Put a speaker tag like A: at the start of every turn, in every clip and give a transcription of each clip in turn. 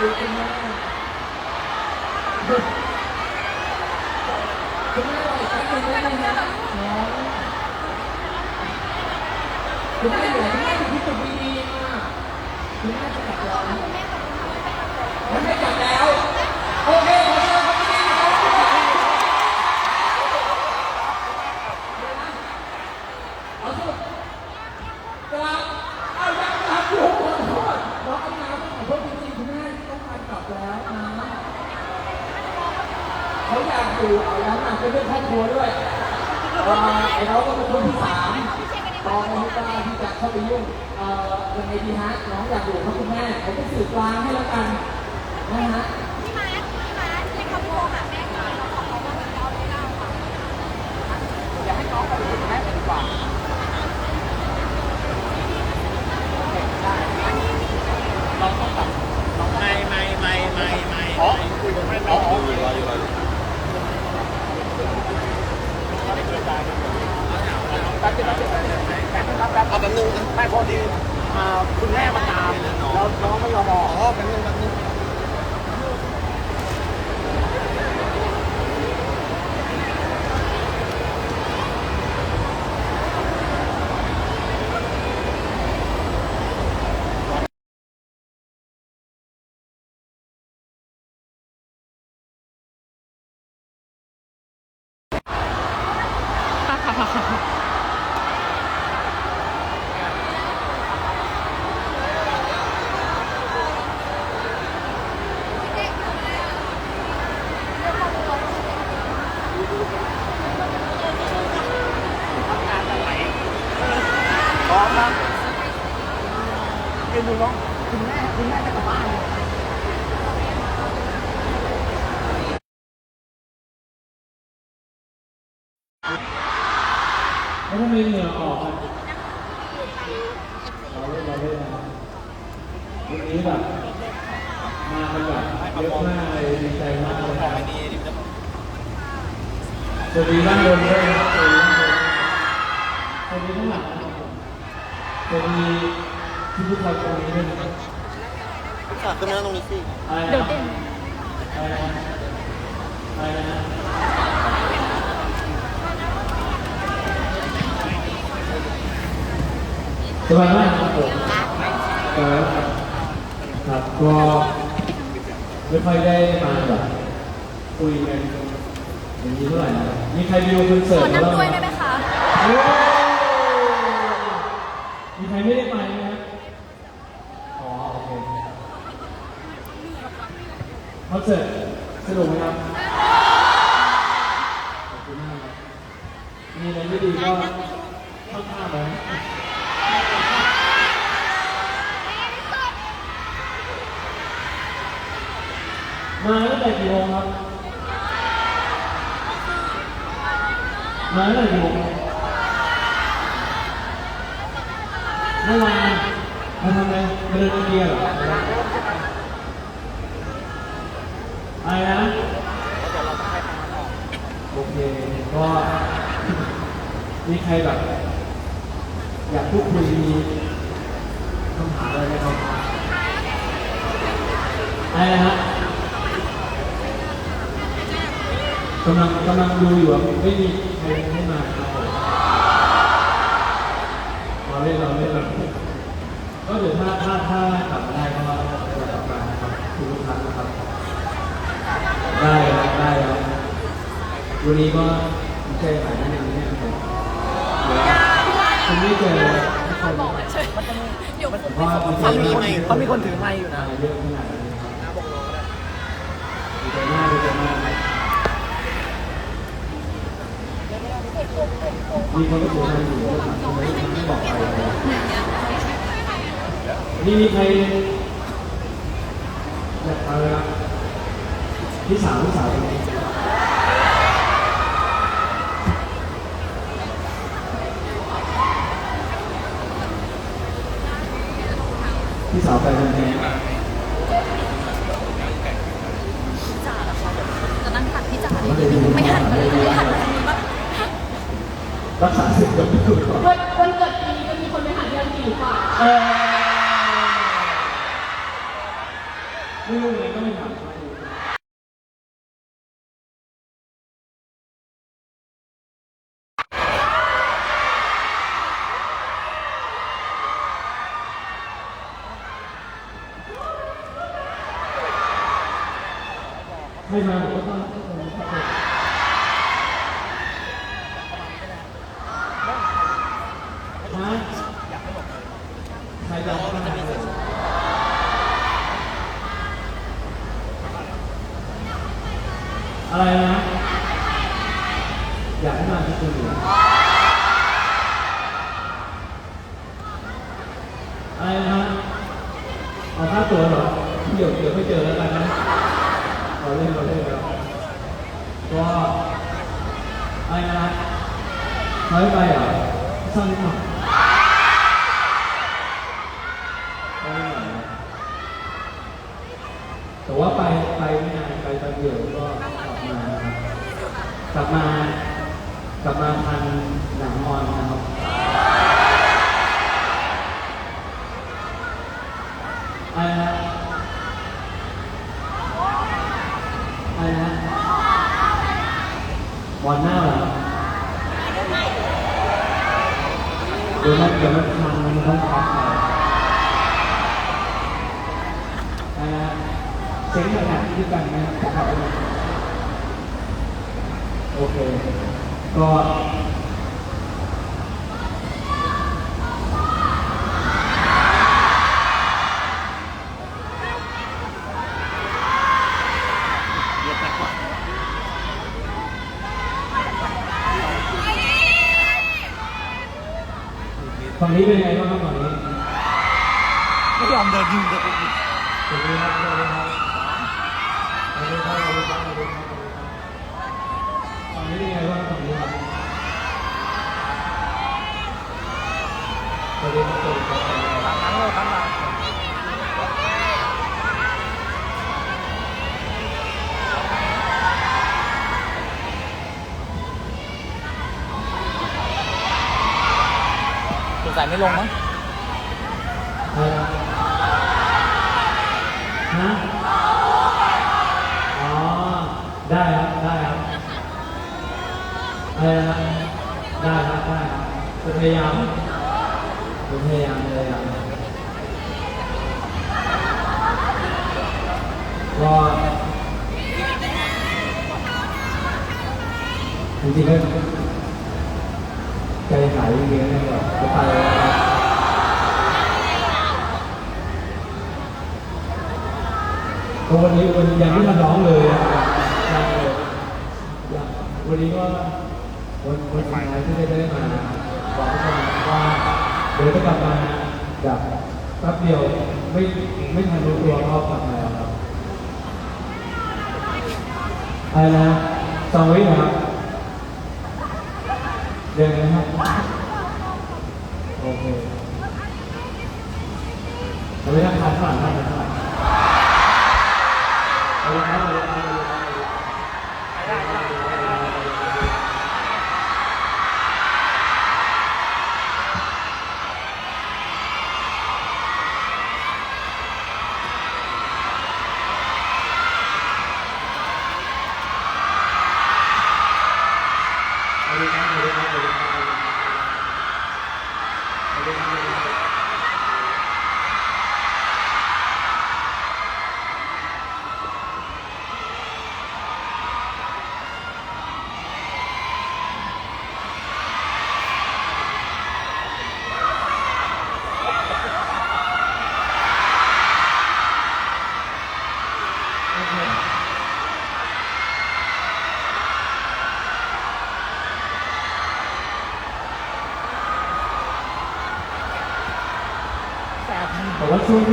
A: ดูคุณแม่คุณแม่รออีกแป๊บนึงได้ไหมฮะน้องคุณแม่อยู่คุณแม่อยู่ที่ตึกวีดีอะคุณแม่จะกลับแล้วคุณแม่กลับแล้ว โอเคขอเชิญครับพี่นี่ครับเอาสุดกลับเอายังครับอยู่ขอโทษน้องอันนาขอโทษจริงๆคุณแม่ต้องการกลับแล้วนะ เขาอยากอยู่เอาแล้วนะเป็นเรื่องครอบครัวด้วยเอ่อไอ้เราก็เป็นคนที่สามตอนนี้กล้าที่จะเข้าไปยุ่งเอ่อยังไงดีฮะน้องอยากอยู่ครับคุณแม่ผมก็สื่อกลางให้แล้วกันนะฮะ
B: พี่มาร์คพี่มาร์คให้เขาโทรหาแม่ก่อนแล้วขอเขาว่าจะเอาไม่เล่าค่ะ
C: อยากให้น้องไปอยู่กับแม่ดีกว่าเราต้องตัดน้อง
D: ไม่ไม่ไม่ไม่ไม่
C: อ๋อคุยกับแม่อ๋ออ๋อ
D: อยู่รออยู่รออยู่
C: แป๊บเดียวแป๊บเดียวแป๊บเดียวแป๊บเดียวแป๊บ
D: เอาแป๊บนึง
C: ไม่พอดีอ่าคุณแม่มาตามแล้วน้องไม่ยอมออก
D: อ๋อแป๊บนึงแป๊บนึง
C: พร้อมนะเรียนดูน้องคุณแม่คุณแม่จะกลับบ้าน
A: แล้วทำไมเหงื่อออกอะเราเล่นเราเล่นนะวันนี้แบบมากันแบบเยอะมากเลยดีใจมากเลยครับสวัสดีบ้านบนด้วยนะครับสวัสดีข้างหลังนะครับสวัสดีที่ทุกคนตรงนี้ด้วยนะครับ
D: ค่ะขึ้นมาตรงนี้สิ
A: อะไรนะอะไรนะอะไรนะ สบายมากครับผมครับครับก็ไม่ค่อยได้มาแบบคุยกันอย่างนี้เท่าไหร่นะมีใครดูคอน
B: ข
A: เสิร์
B: อ
A: ต
B: นั่ง
A: บ้าง
B: ด้วยได้ไหมคะ
A: โอ้มีใครไม่ได้ไปไหมครับอ๋อโอเคคอนเสิร์ตสนุกไหมครับขอบคุณมากครับมีอะไรไม่ดีก็เข้าข้างเลยมาตั้ง แต่กี่โมงครับ มาตั้งแต่กี่โมงเมื่อวานมาทำอะไรมาเดินเกียร์เหรออะไรนะโอเคก็มีใครแบบ อยากพูดคุยมีคำถามอะไรไหมครับอะไรนะฮะกำลังกำลังดูอยู่อะไม่มีใครให้มาครับผมเราเล่นเราเล่นเราก็เดี๋ยวถ้าถ้าถ้ากลับมาได้ก็จะกลับมานะครับทุกท่านนะครับ ได้ครับได้ครับวันนี้ก็ดีใจหลายท่านอย่างนี้นะครับคุณไม่เจอทุกคน
B: เดี๋ยว
A: ผมว่าดี
C: เขามี
A: มาก
C: เขามีคนถือไม้อยู่นะ
A: เยอะขนาดนี้ครับ
C: นะบอกน้องก็ได้
A: ดีใจมากดีใจมาก มีคนก็โทรมาอยู่ว่ามทำไมไม่บอกใครเลยนี่มีใครอยากอะไรนะพี่สาวพี่สาวคนนี้พี่สาวไปทำไง
B: จ่าแล้วค่ะจะนั่งตัดพี่จ่าไม่หันมาเลยไม่หันมาทางนี้บ้าง
A: รักษาสิทธิ์กับพี่คุณก่อน
B: วันเกิดปีนี้จะมีคนไปหาเดือนกี่ค่ะ
A: เออไม่รู้เหมือน ให้มาผมก็ต้องต้องต้องต้องฮะใครจะมาจะมีส่วนอะไรนะ อยากให้มาที่คุณอยู่อะไรนะ เอาค่าตัวเหรอ เดี๋ยวเดี๋ยวไม่เจอแล้วกันนะเราเล่นเราเล่นครับก็อะไรนะ น้อยไปเหรอสั้นนิดหน่อยแต่ว่าไปไปไม่นานไปตอนเดียวก็กลับมานะครับกลับมา มันมันต้องพักเซ็งเลยนะที่กันนะครับโอเค ก็ งนี้เป็นไงบ้างครับฝั่งนี้
C: ไม่ยอมเดินยืนเดิน
A: สวัสดีครับสวัสดีครับสวัสดีครับสวัสดีครับสวัสดีครับฝั่งนี้เป็นไงบ้างฝั่งนี้ครับสวัสดีครับสวัสดีครับสวัสดีครับ
C: นั้นเลยครับมาส สัยไม่ลงมั้ง
A: อะไรนะฮะอ๋อ ได้ครับ ได้ครับไรนะได้ครับได้ครับจะพยายามจะพยายามพยายามก็จริงๆ ใจหายจริงๆนะแบบจะไปแล้วครับวันนี้วันยังไม่ทันร้องเลยอะวันนี้ก็วันวันสุดท้ายที่ได้ได้มาบอกทุกคนว่าเดี๋ยวจะกลับมาแบบแป๊บเดียวไม่ไม่ทันรู้ตัวก็กลับมาแล้วครับอะไรนะสองวินะครับ เดินนะครับโอเคเราไม่ต้องทานข้างหลังท่า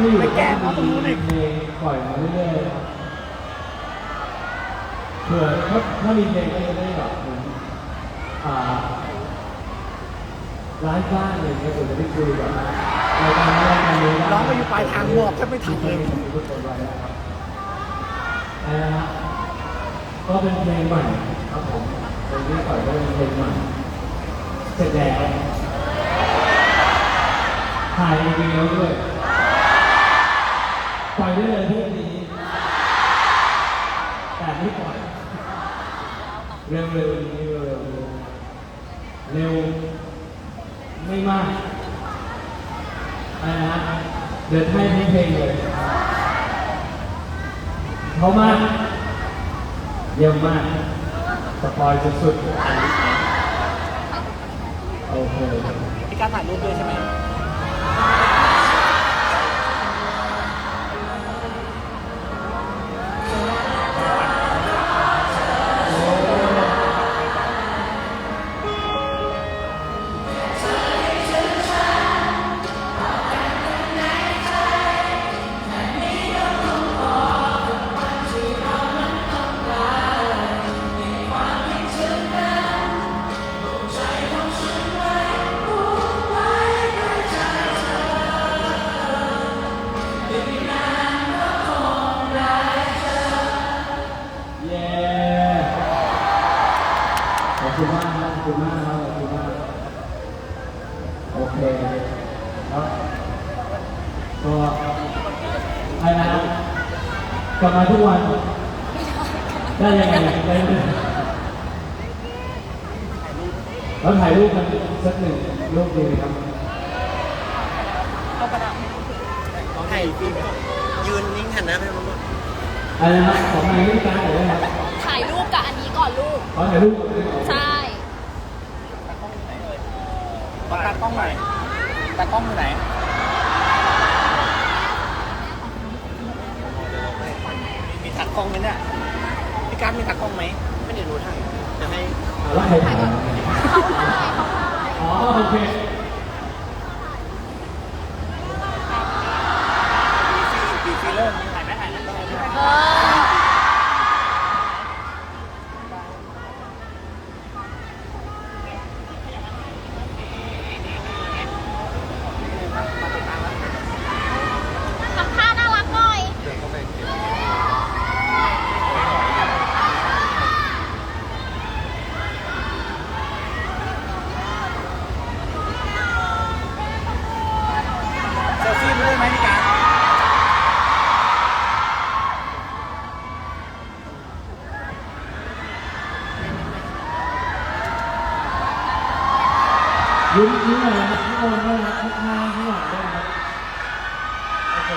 A: ไม่อยู่
C: ไปแก้เขาตรงนู้นอีก
A: เพลงปล่อยมาเรื่อยๆเผื่อถ้าถ้ามีเพลงก็จะได้แบบเหมือนอ่าร้านบ้านอะไรเงี้ยผมจะได้คุยแบบรายการนั้นรายการนี้
C: ร้องไปอยู่ปลายทางหมอบแทบไม่ทันเลย
A: มีทุกคนไว้นะครับอะไรนะฮะก็เป็นเพลงใหม่ครับผมเพลงที่ปล่อยก็เป็นเพลงใหม่เสร็จแล้วถ่ายวีดีโอด้วย ปล่อยได้เลยพรุ่งนี้ แต่ไม่ปล่อย เร็วเร็วนี้เร็วเร็ว ไม่มากอะไรนะฮะเดี๋ยวให้ทั้เพลงเลยเพรามากเยี่ยมมากสปอยสุดๆโอเค
C: มีการถ่ายรูปด้วยใช่ไหม
A: แล้วถ่ายรูปกันสักหนึ่งรูปดีไหมครับ
C: ต้องถ่ายฟิล์ม
D: ยืนนิ่งหันหน้าไปมอง
A: อะไรนะครับขอถ่ายรูปการหน่อยได้ไหมครับ
B: ถ่ายรูปกับอันนี้ก่อนลูก
A: ขอถ่ายรูปก่อนได้ไหม
B: ใช่
C: ตากล้องไหนตากล้องอยู่ไหนมีตากล้องไหมเนี่ยพี่การดมีตากล้องไหม
D: ไม่ได้รู้ทางจะให้
A: แล้วใครถ่าย
B: เขาถ่ายเขาถ่าย
A: อ๋อโอเค
C: ปีฟิลเลอร์มีถ่ายไหมถ่ายนะ
B: เออ ทำท่าน่ารักหน่อย
C: เซลฟี่ไปด้วยไหมพี่การด
A: ยิ้มยิ้มหน่อยนะครับทุกคนด้วยนะครับทุกท่าข้างหลังด้วยนะครับโอเค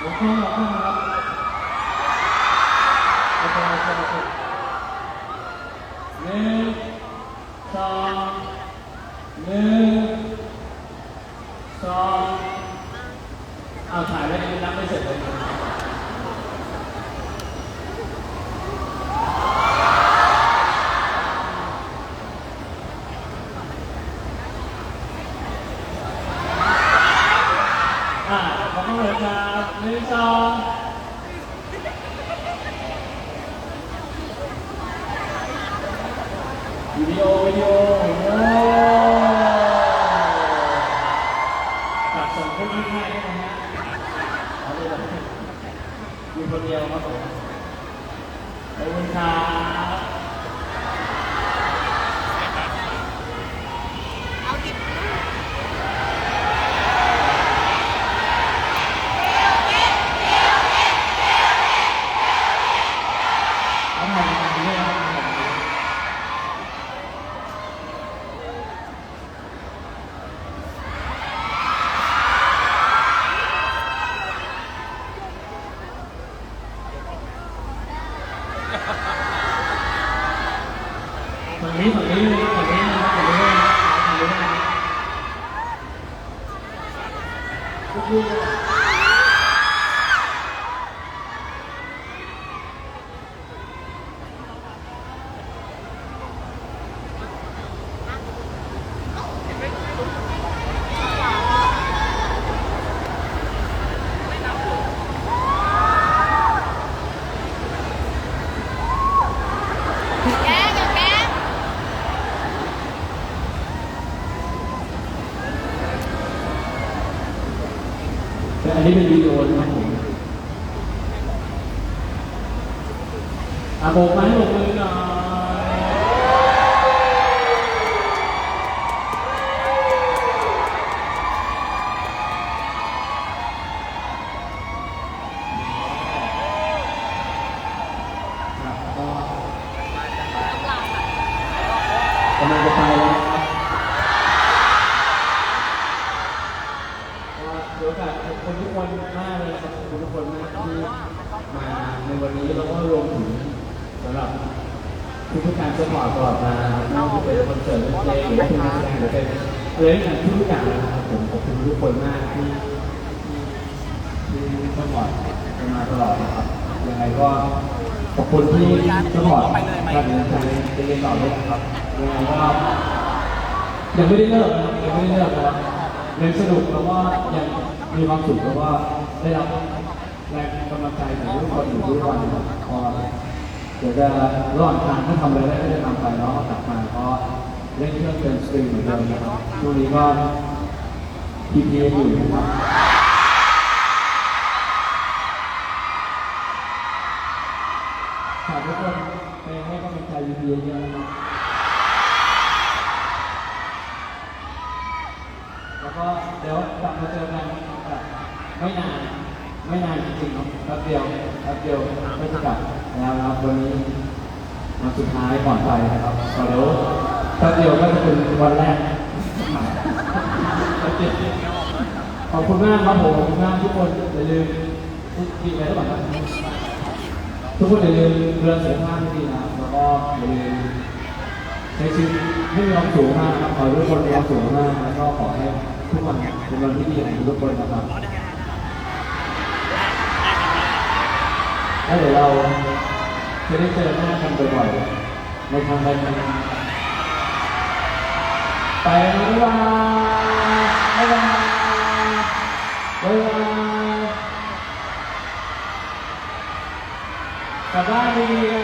A: หมดข้างหมดข้างนะครับโอเคโอเคโอเคหนึ่งสองหนึ่ง สองเอาถ่ายไว้ยังนับไม่เสร็จเลย อ่าขอบคุณเลยครับหนึ่งสองวิดีโอวิดีโอโอ้ฝากส่ มีให้ด้วยนะฮะเอาเลยแบบอยู่คนเดียวครับผมขอบคุณครับ
B: เอาดิบ
A: แล้วถ่ายกันด้วยนะครับ ฝั่งนี้ฝั่งนี้เลยฝั่งนี้นะครับฝั่งนี้เลยนะครับฝั่งนี้เลยนะครับลูกๆ
B: แกล้งอย่าแกล้ง
A: แต่อั นี้เป็นวิดีโอนะครับผมอะโบกไม้โบกมือหน่อยครับก็
B: ต้องลาค่ะ
A: กำลังจะไปแล้วนะครับก็เดี๋ยวโอกาสขอบคุณทุกคนมากเลยครับขอบคุณทุกคนมากที่ นี้เราก็รวมถึงสำหรับ ทุกๆการสปอร์ตลอดมาไม่ว่าจะเป็นคอนเสิร์ตเล่นเพลงหรือว่าเป็นงานแสดงหรือเป็นอะไรอย่างทุกอย่างนะครับผมขอบคุณทุกคนมากที่ที่สปอร์ตกันมาตลอดนะครับยังไงก็ขอบคุณที่สปอร์ตการเดินทางในเรียนต่อด้วยนะครับยังไงก็ยังไม่ได้เลิกนะยังไม่ได้เลิกนะครับยังสนุกแล้วก็ยังมีความสุขแล้วก็ได้รับแรงกำลังใจจากทุกคนอยู่ทุกวันนะครับพอ ดี๋ยวจะรอดทางถ้าทำอะไรได้ก็จะทำไปเนาะกลับมาก็เล่นเครื่องเป็นสตรีมเหมือนเดิมนะครับช่วงนี้ก็พีพีอยู่นะครับฝากทุกคนไปให้กำลังใจพีพีเยอะๆนะครับแล้วก็เดี๋ยวกลับมาเจอกันแบบไม่นาน ไม่นานจริงๆเนาะแป๊บเดียวแป๊บเดียวก็จะกลับแล้วนะครับวันนี้วันสุดท้ายก่อนไปนะครับก็เดี๋ยวแป๊บเดียวก็จะเป็นวันแรกขอบคุณมากครับผมขอบคุณมากทุกคนอย่าลืมมีอะไรหรือเปล่าครับทุกคนอย่าลืมเรื่องสุขภาพให้ดีนะครับแล้วก็อย่าลืมใช้ชีวิตให้มีความสุขมากนะครับขอให้ทุกคนมีความสุขมากแล้วก็ขอให้ทุกวันเป็นวันที่ดีของทุกคนนะครับ แล้วเดี๋ยวเราจะได้เจอหน้ากันบ่อยๆในทางใดทางไปแล้วบ๊ายบายบ๊ายบายบ๊ายบายกลับบ้านดีๆนะ